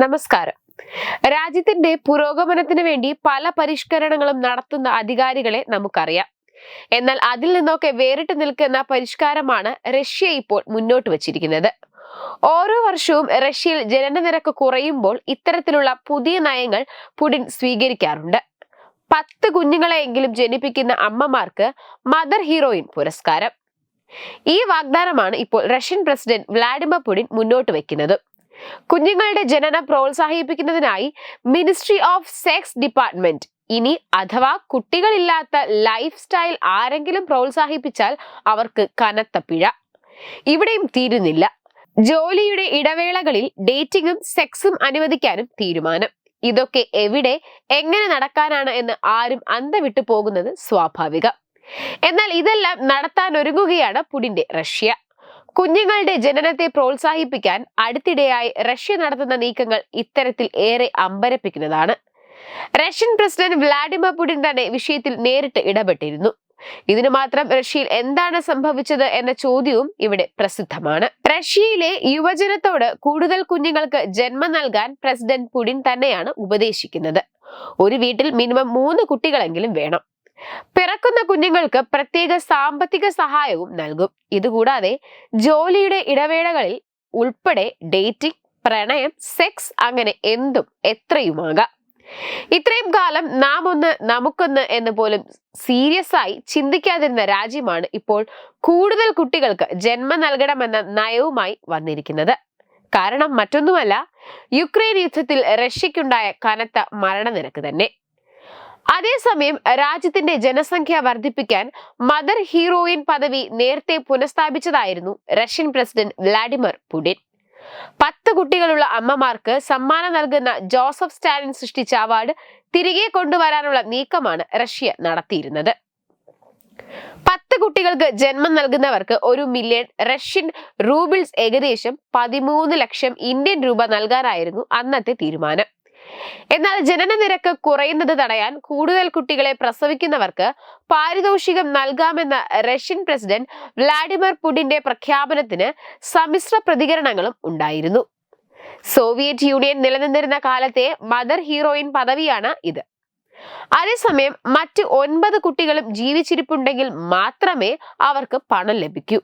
നമസ്കാരം. രാജ്യത്തിന്റെ പുരോഗമനത്തിന് വേണ്ടി പല പരിഷ്കരണങ്ങളും നടത്തുന്ന അധികാരികളെ നമുക്കറിയാം. എന്നാൽ അതിൽ നിന്നൊക്കെ വേറിട്ട് നിൽക്കുന്ന പരിഷ്കാരമാണ് റഷ്യ ഇപ്പോൾ മുന്നോട്ട് വച്ചിരിക്കുന്നത്. ഓരോ വർഷവും റഷ്യയിൽ ജനനനിരക്ക് കുറയുമ്പോൾ ഇത്തരത്തിലുള്ള പുതിയ നയങ്ങൾ പുടിൻ സ്വീകരിക്കാറുണ്ട്. പത്ത് കുഞ്ഞുങ്ങളെയെങ്കിലും ജനിപ്പിക്കുന്ന അമ്മമാർക്ക് മദർ ഹീറോയിൻ പുരസ്കാരം. ഈ വാഗ്ദാനമാണ് ഇപ്പോൾ റഷ്യൻ പ്രസിഡന്റ് വ്ളാഡിമിർ പുടിൻ മുന്നോട്ട് വെക്കുന്നത് കുഞ്ഞുങ്ങളുടെ ജനനം പ്രോത്സാഹിപ്പിക്കുന്നതിനായി മിനിസ്ട്രി ഓഫ് സെക്സ് ഡിപ്പാർട്ട്മെന്റ് ഇനി അഥവാ കുട്ടികളില്ലാത്ത ലൈഫ് സ്റ്റൈൽ ആരെങ്കിലും പ്രോത്സാഹിപ്പിച്ചാൽ അവർക്ക് കനത്ത പിഴ. ഇവിടെയും തീരുന്നില്ല. ജോലിയുടെ ഇടവേളകളിൽ ഡേറ്റിംഗും സെക്സും അനുവദിക്കാനും തീരുമാനം. ഇതൊക്കെ എവിടെ എങ്ങനെ നടക്കാനാണ് എന്ന് ആരും അന്തവിട്ടു പോകുന്നത് സ്വാഭാവികം. എന്നാൽ ഇതെല്ലാം നടത്താൻ ഒരുങ്ങുകയാണ് പുടിന്റെ റഷ്യ. കുഞ്ഞുങ്ങളുടെ ജനനത്തെ പ്രോത്സാഹിപ്പിക്കാൻ അടുത്തിടെയായി റഷ്യ നടത്തുന്ന നീക്കങ്ങൾ ഇത്തരത്തിൽ ഏറെ അമ്പരപ്പിക്കുന്നതാണ്. റഷ്യൻ പ്രസിഡന്റ് വ്ളാഡിമിർ പുടിൻ തന്നെ വിഷയത്തിൽ നേരിട്ട് ഇടപെട്ടിരുന്നു. ഇതിനു മാത്രം റഷ്യയിൽ എന്താണ് സംഭവിച്ചത് എന്ന ചോദ്യവും ഇവിടെ പ്രസിദ്ധമാണ്. റഷ്യയിലെ യുവജനത്തോട് കൂടുതൽ കുഞ്ഞുങ്ങൾക്ക് ജന്മം നൽകാൻ പ്രസിഡന്റ് പുടിൻ തന്നെയാണ് ഉപദേശിക്കുന്നത്. ഒരു വീട്ടിൽ മിനിമം മൂന്ന് കുട്ടികളെങ്കിലും വേണം. പിറക്കുന്ന കുഞ്ഞുങ്ങൾക്ക് പ്രത്യേക സാമ്പത്തിക സഹായവും നൽകും. ഇതുകൂടാതെ ജോലിയുടെ ഇടവേളകളിൽ ഉൾപ്പെടെ ഡേറ്റിംഗ് പ്രണയം സെക്സ് അങ്ങനെ എന്തും എത്രയുമാകാം. ഇത്രയും കാലം നാം ഒന്ന് നമുക്കൊന്ന് എന്ന് പോലും സീരിയസ് ആയി ചിന്തിക്കാതിരുന്ന രാജ്യമാണ് ഇപ്പോൾ കൂടുതൽ കുട്ടികൾക്ക് ജന്മം നൽകണമെന്ന നയവുമായി വന്നിരിക്കുന്നത്. കാരണം മറ്റൊന്നുമല്ല യുക്രൈൻ യുദ്ധത്തിൽ റഷ്യക്കുണ്ടായ കനത്ത മരണനിരക്ക് തന്നെ. അതേസമയം രാജ്യത്തിന്റെ ജനസംഖ്യ വർദ്ധിപ്പിക്കാൻ മദർ ഹീറോയിൻ പദവി നേരത്തെ പുനഃസ്ഥാപിച്ചതായിരുന്നു റഷ്യൻ പ്രസിഡന്റ് വ്ളാഡിമിർ പുടിൻ. പത്ത് കുട്ടികളുള്ള അമ്മമാർക്ക് സമ്മാനം നൽകുന്ന ജോസഫ് സ്റ്റാലിൻ സൃഷ്ടിച്ച അവാർഡ് തിരികെ കൊണ്ടുവരാനുള്ള നീക്കമാണ് റഷ്യ നടത്തിയിരുന്നത്. പത്ത് കുട്ടികൾക്ക് ജന്മം നൽകുന്നവർക്ക് ഒരു മില്യൺ റഷ്യൻ റൂബിൾസ് ഏകദേശം പതിമൂന്ന് ലക്ഷം ഇന്ത്യൻ രൂപ നൽകാനായിരുന്നു അന്നത്തെ തീരുമാനം. എന്നാൽ ജനന നിരക്ക് കുറയുന്നത് തടയാൻ കൂടുതൽ കുട്ടികളെ പ്രസവിക്കുന്നവർക്ക് പാരിതോഷികം നൽകാമെന്ന റഷ്യൻ പ്രസിഡന്റ് വ്ളാഡിമിർ പുടിന്റെ പ്രഖ്യാപനത്തിന് സമ്മിശ്ര പ്രതികരണങ്ങളും ഉണ്ടായിരുന്നു. സോവിയറ്റ് യൂണിയൻ നിലനിന്നിരുന്ന കാലത്തെ മദർ ഹീറോയിൻ പദവിയാണ് ഇത്. അതേസമയം മറ്റ് ഒൻപത് കുട്ടികളും ജീവിച്ചിരിപ്പുണ്ടെങ്കിൽ മാത്രമേ അവർക്ക് പണം ലഭിക്കൂ.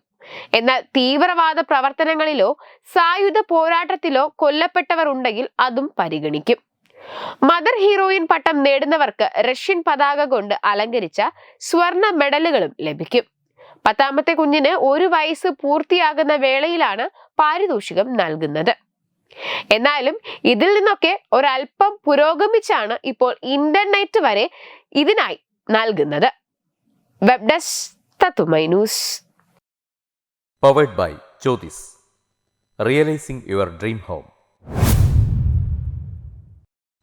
എന്നാൽ തീവ്രവാദ പ്രവർത്തനങ്ങളിലോ സായുധ പോരാട്ടത്തിലോ കൊല്ലപ്പെട്ടവർ ഉണ്ടെങ്കിൽ അതും പരിഗണിക്കും. മദർ ഹീറോയിൻ പട്ടം നേടുന്നവർക്ക് റഷ്യൻ പതാക കൊണ്ട് അലങ്കരിച്ച സ്വർണ മെഡലുകളും ലഭിക്കും. പത്താമത്തെ കുഞ്ഞിന് ഒരു വയസ്സ് പൂർത്തിയാകുന്ന വേളയിലാണ് പാരിതോഷികം നൽകുന്നത്. എന്നാലും ഇതിൽ നിന്നൊക്കെ ഒരല്പം പുരോഗമിച്ചാണ് ഇപ്പോൾ ഇന്റർനെറ്റ് വരെ ഇതിനായി നൽകുന്നത്. Web powered by Jyothis realising your dream home